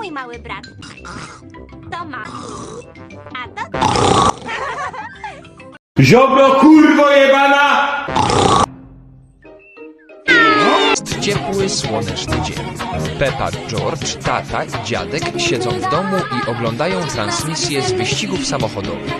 mój mały brat. To Mati. A to Ziobro kurwo jebana! Jest ciepły, słoneczny dzień. Pepa, George, tata i dziadek siedzą w domu i oglądają transmisję z wyścigów samochodowych.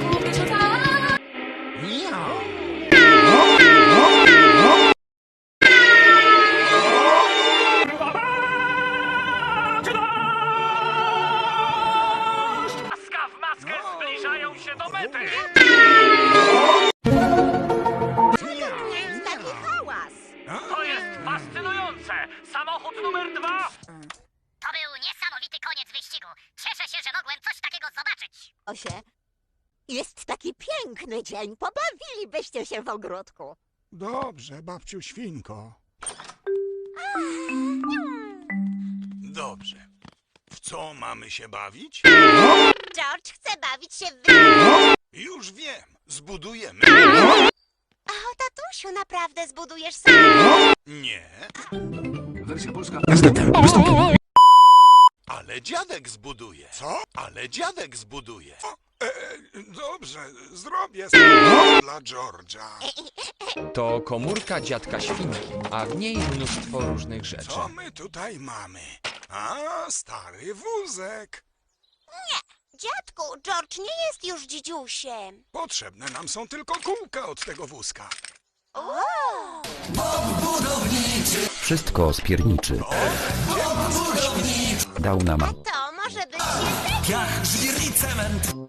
Się, że mogłem coś takiego zobaczyć. Osie, jest taki piękny dzień. Pobawilibyście się w ogródku. Dobrze, babciu świnko. Dobrze. W co mamy się bawić? George chce bawić się w... Już wiem. Zbudujemy. O, tatusiu, naprawdę zbudujesz sam? Nie, Niestety, wystąpienie. Ale dziadek zbuduje. Co? Ale dziadek zbuduje. E, dobrze, zrobię dla George'a. To komórka dziadka świnki, a w niej mnóstwo różnych rzeczy. Co my tutaj mamy? A, stary wózek. Dziadku, George nie jest już dzidziusiem. Potrzebne nam są tylko kółka od tego wózka. Wszystko spierniczy. Dał nam To może być jednak...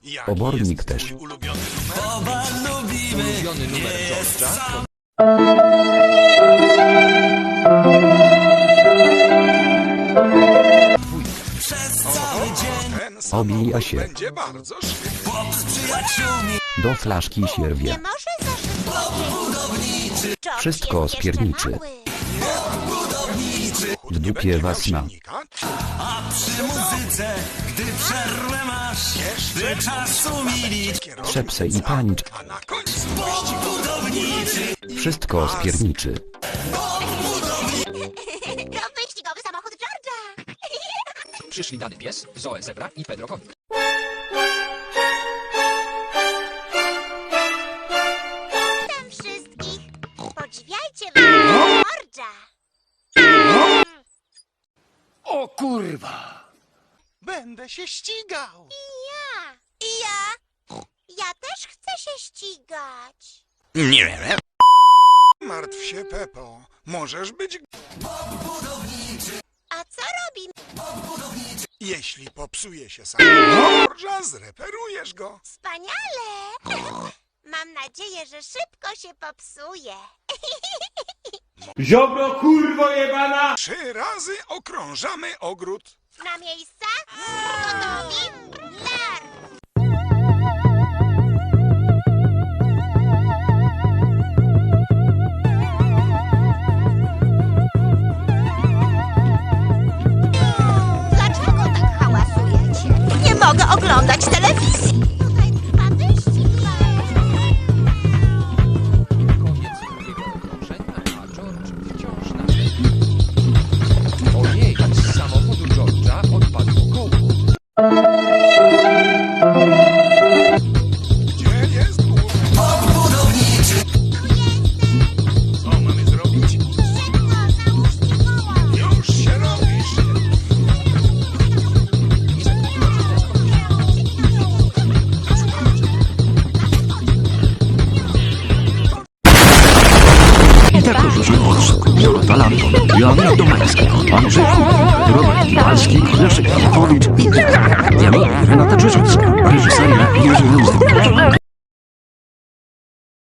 Jaki Obornik też. twój ulubiony numer? Ulubiony numer George'a to Ten samochód Obija się. będzie bardzo szybki. do flaszki Nie sierwie. może za szybko Wszystko spierniczy. Dupie was ma. Przy muzyce, gdy przerwę masz, by czas umilić. Trzepsę i panicz. A na końcu wyścigu Wszystko spierniczy. Wyścigowy samochód George'a. przyszli Dany Pies, Zoe Zebra i Pedro Konik. Kurwa. będę się ścigał. Ja. I ja. Ja też chcę się ścigać. Nie. Martw się, Pepo. Możesz być, A co robi? jeśli popsuje się samochód, zreperujesz go. Wspaniale. Mam nadzieję, że szybko się popsuje. Ziobro kurwo jebana! Trzy razy okrążamy ogród. Na miejsca? Gotowi? Dlaczego tak hałasujecie? Nie mogę oglądać telewizji. Jolanta Landon, Joanna Domańska, Andrzej Kuchn, Robert Kowalski, Leszek Janowicz i